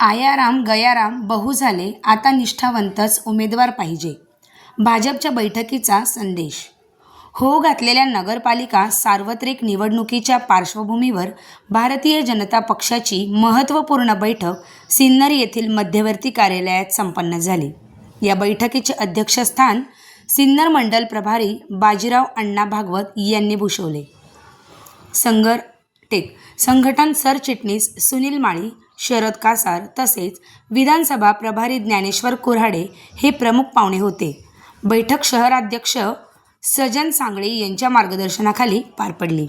आयाराम गयाराम बहु झाले आता निष्ठावंतच उमेदवार पाहिजे. भाजपच्या बैठकीचा संदेश. हो घातलेल्या नगरपालिका सार्वत्रिक निवडणुकीच्या पार्श्वभूमीवर भारतीय जनता पक्षाची महत्त्वपूर्ण बैठक सिन्नर येथील मध्यवर्ती कार्यालयात संपन्न झाली. या बैठकीचे अध्यक्षस्थान सिन्नर मंडल प्रभारी बाजीराव अण्णा भागवत यांनी भूषवले. संगर टेक संघटन सरचिटणीस सुनील माळी शरद कासार तसेच विधानसभा प्रभारी ज्ञानेश्वर कुऱ्हाडे हे प्रमुख पाहुणे होते. बैठक शहराध्यक्ष सजन सांगळे यांच्या मार्गदर्शनाखाली पार पडली.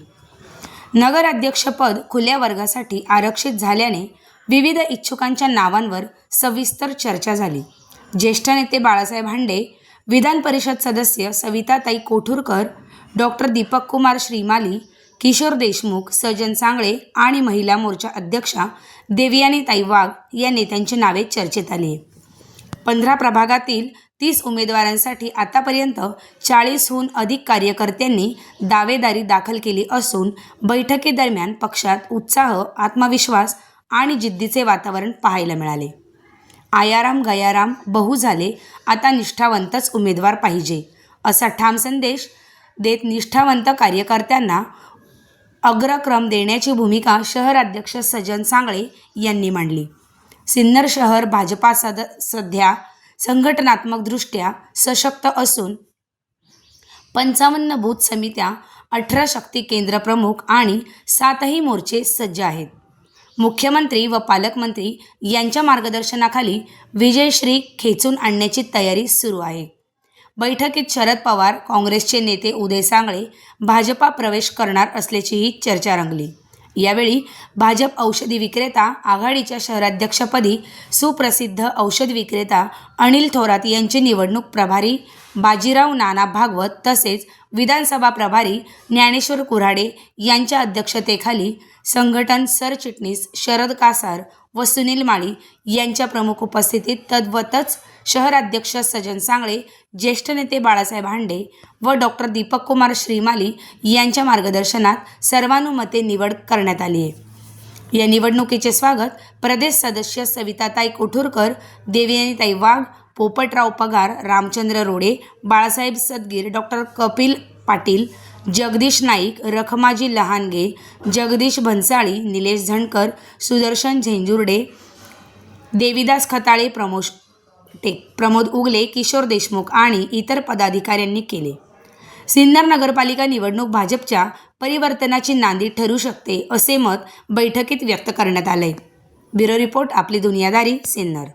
नगराध्यक्षपद खुल्या वर्गासाठी आरक्षित झाल्याने विविध इच्छुकांच्या नावांवर सविस्तर चर्चा झाली. ज्येष्ठ नेते बाळासाहेब हांडे विधान परिषद सदस्य सविताताई कोठुरकर डॉक्टर दीपक कुमार श्रीमाली किशोर देशमुख सजन सांगळे आणि महिला मोर्चा अध्यक्षा देवयानीताई वाघ या नेत्यांची नावे चर्चेत आली. आहे पंधरा प्रभागातील तीस उमेदवारांसाठी आतापर्यंत चाळीसहून अधिक कार्यकर्त्यांनी दावेदारी दाखल केली असून बैठकीदरम्यान पक्षात उत्साह आत्मविश्वास आणि जिद्दीचे वातावरण पाहायला मिळाले. आयाराम गयाराम बहु झाले आता निष्ठावंतच उमेदवार पाहिजे असा ठाम संदेश देत निष्ठावंत कार्यकर्त्यांना अग्रक्रम देण्याची भूमिका शहराध्यक्ष सजन सांगळे यांनी मांडली. सिन्नर शहर भाजपा सद सध्या संघटनात्मकदृष्ट्या सशक्त असून पंचावन्न बूथ समित्या अठरा शक्ती केंद्र प्रमुख आणि सातही मोर्चे सज्ज आहेत. मुख्यमंत्री व पालकमंत्री यांच्या मार्गदर्शनाखाली विजयश्री खेचून आणण्याची तयारी सुरू आहे. बैठकीत शरद पवार काँग्रेसचे नेते उदय सांगळे भाजपा प्रवेश करणार असल्याचीही चर्चा रंगली. यावेळी भाजप औषधी विक्रेता आघाडीच्या शहराध्यक्षपदी सुप्रसिद्ध औषध विक्रेता अनिल थोरात यांची निवडणूक प्रभारी बाजीराव नाना भागवत तसेच विधानसभा प्रभारी ज्ञानेश्वर कुऱ्हाडे यांच्या अध्यक्षतेखाली संघटन सरचिटणीस शरद कासार व सुनील माळी यांच्या प्रमुख उपस्थितीत तद्वतच शहराध्यक्ष सजन सांगळे ज्येष्ठ नेते बाळासाहेब हांडे व डॉक्टर दीपक कुमार श्रीमाली यांच्या मार्गदर्शनात सर्वानुमते निवड करण्यात आली आहे. या निवडणुकीचे स्वागत प्रदेश सदस्य सविताताई कोठुरकर देवयानीताई वाघ पोपटराव पगार रामचंद्र रोडे बाळासाहेब सदगीर डॉक्टर कपिल पाटील जगदीश नाईक रखमाजी लहानगे जगदीश भन्साळी निलेश झणकर सुदर्शन झेंजुर्डे देविदास खताळे प्रमोश टेक प्रमोद उगले किशोर देशमुख आणि इतर पदाधिकाऱ्यांनी केले. सिन्नर नगरपालिका निवडणूक भाजपच्या परिवर्तनाची नांदी ठरू शकते असे मत बैठकीत व्यक्त करण्यात आले ब्युरो रिपोर्ट आपली दुनियादारी सिन्नर.